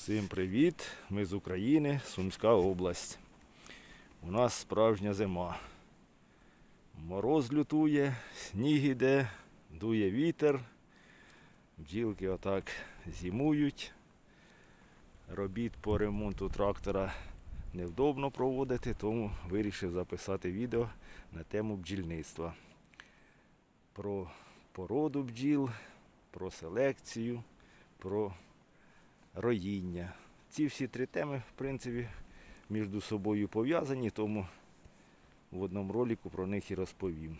Всім привіт! Ми з України, Сумська область. У нас справжня зима. Мороз лютує, сніг іде, дує вітер. Бджілки отак зимують. Робіт по ремонту трактора невдобно проводити, тому вирішив записати відео на тему бджільництва. Про породу бджіл, про селекцію, про роїння. Ці всі три теми, в принципі, між собою пов'язані, тому в одному ролику про них і розповім.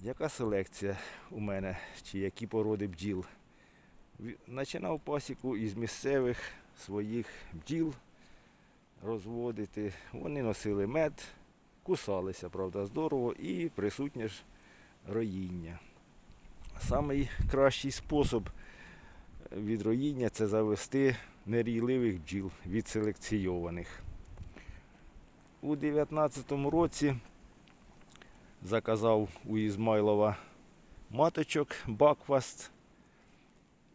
Яка селекція у мене, чи які породи бджіл? Починав пасіку із місцевих своїх бджіл розводити. Вони носили мед, кусалися, правда, здорово, і присутнє ж роїння. Самий кращий спосіб від роїння це завести нерійливих бджіл відселекційованих. У 2019 році заказав у Ізмайлова маточок Бакфаст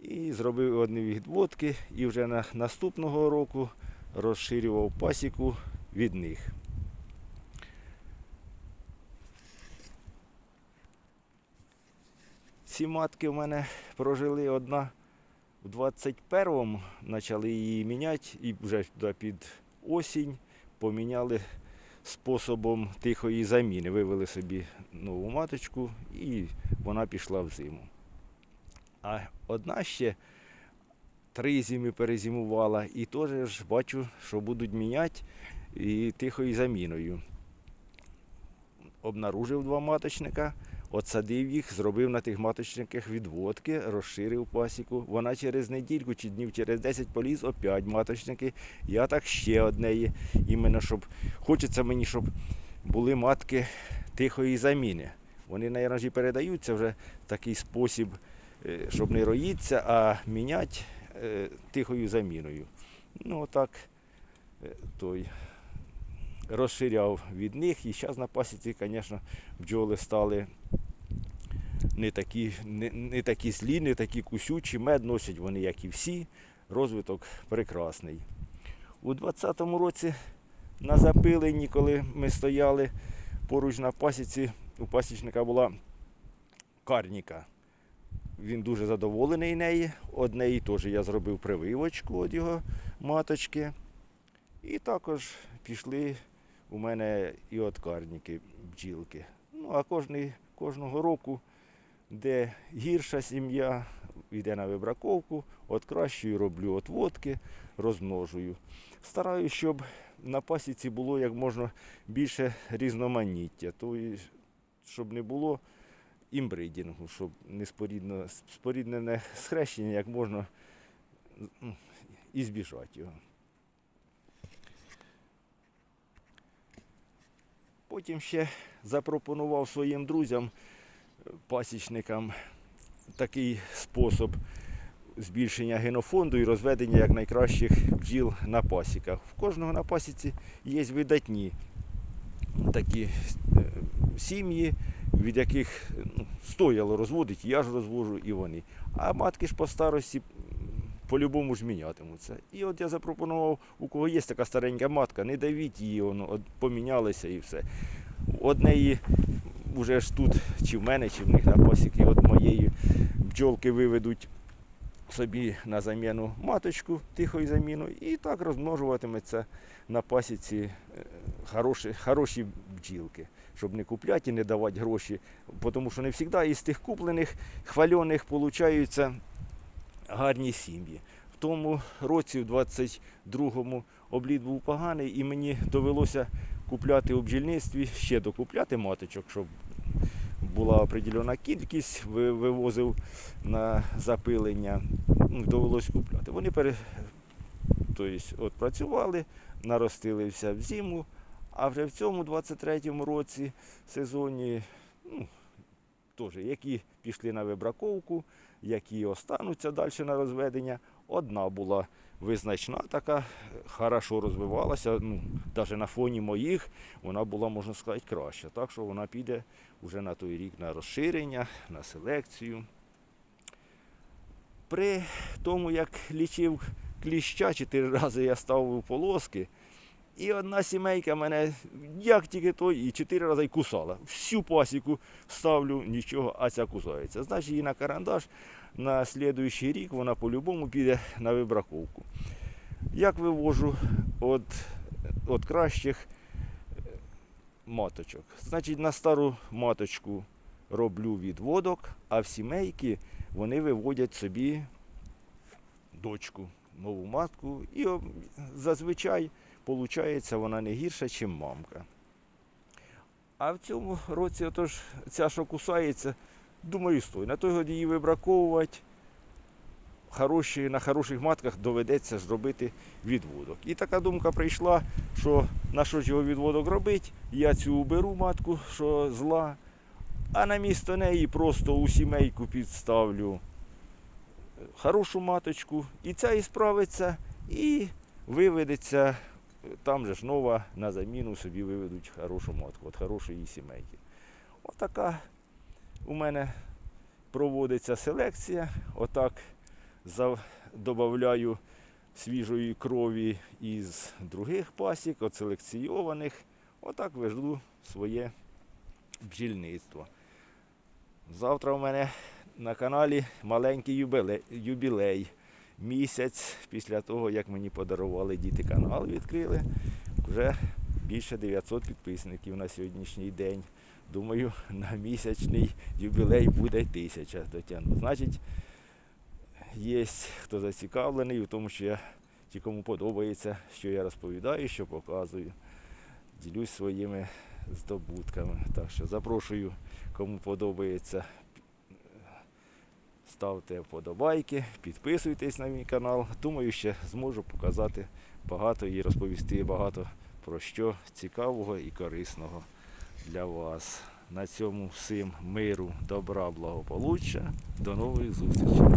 і зробив одні відводки і вже на наступного року розширював пасіку від них. Ці матки в мене прожили одна в 21-му почали її міняти і вже під осінь поміняли способом тихої заміни. Вивели собі нову маточку і вона пішла в зиму. А одна ще три зими перезимувала і теж бачу, що будуть міняти і тихою заміною. Обнаружив два маточника, Отсадив їх, зробив на тих маточниках відводки, розширив пасіку. Вона через недільку чи днів через 10 поліз, опять маточники. Я так ще однеї. Іменно щоб хочеться мені, щоб були матки тихої заміни. Вони, мабуть, і передаються вже в такий спосіб, е, щоб не роїться, а міняти е, тихою заміною. Ну, отак е, той розширяв від них. І зараз на пасіці, звісно, бджоли стали не такі, не, не такі злі, не такі кусючі. Мед носять вони, як і всі. Розвиток прекрасний. У 20-му році на запиленні, коли ми стояли поруч на пасіці, у пасічника була карніка. Він дуже задоволений неї. Однеї теж я зробив прививочку від його маточки. І також пішли у мене і от карніки бджілки. Ну, а кожний, кожного року, де гірша сім'я, йде на вибраковку, от кращою роблю отводки, розмножую. Стараюсь, щоб на пасіці було як можна більше різноманіття, тобто, щоб не було імбридінгу, щоб не споріднене схрещення як можна і збіжати його. Потім ще запропонував своїм друзям, пасічникам, такий спосіб збільшення генофонду і розведення як найкращих бджіл на пасіках. В кожного на пасіці є видатні такі е, сім'ї, від яких ну, стояло розводити, я ж розвожу і вони. А матки ж по старості по-любому ж мінятимуться. І от я запропонував, у кого є така старенька матка, не давіть її, воно, от помінялися і все. Однеї вже ж тут, чи в мене, чи в них на пасіки, от моєї бджолки виведуть собі на заміну маточку, тихою заміною, і так розмножуватиметься на пасіці е, хороші, хороші бджілки, щоб не купляти і не давати гроші. Тому що не завжди із тих куплених, хвальоних получаються гарні сім'ї. В тому році, в 22-му, обліт був поганий, і мені довелося купляти у бджільництві, ще докупляти маточок, щоб була определена кількість, вивозив на запилення, ну, довелося купляти. Вони пере... тобто, от працювали, наростилися в зиму, а вже в цьому 23-му році сезоні, ну, теж, які пішли на вибраковку, які остануться далі на розведення. Одна була визначна така, хорошо розвивалася, ну, навіть на фоні моїх вона була, можна сказати, краща. Так що вона піде вже на той рік на розширення, на селекцію. При тому, як лічив кліща, чотири рази я ставив полоски, і одна сімейка мене як тільки то, і чотири рази кусала. Всю пасіку ставлю, нічого, а ця кусається. Значить, її на карандаш на слідуючий рік вона по-любому піде на вибраковку. Як вивожу від, від кращих е, маточок? Значить, на стару маточку роблю відводок, а в сімейки вони виводять собі дочку, нову матку, і зазвичай виходить вона не гірша, ніж мамка. А в цьому році, отож, ця, що кусається, думаю, стой. На той год її вибраковувати. Хороші, на хороших матках доведеться зробити відводок. І така думка прийшла, що на що ж його відводок робити, я цю уберу матку, що зла, а на місто неї просто у сімейку підставлю хорошу маточку, і ця і справиться, і виведеться, там же ж нова на заміну собі виведуть хорошу матку, от хорошої сімейки. Отака у мене проводиться селекція. Отак додаю свіжої крові із других пасік, от селекційованих. Отак веду своє бджільництво. Завтра у мене на каналі маленький юбілей. Місяць після того, як мені подарували діти канал, відкрили. Вже більше 900 підписників на сьогоднішній день. Думаю, на місячний юбілей буде тисяча дотягну. Значить, є хто зацікавлений в тому, що я ті, кому подобається, що я розповідаю, що показую. Ділюсь своїми здобутками. Так що запрошую, кому подобається, ставте вподобайки, підписуйтесь на мій канал. Думаю, ще зможу показати багато і розповісти багато про що цікавого і корисного для вас. На цьому всім миру, добра, благополуччя. До нових зустрічей.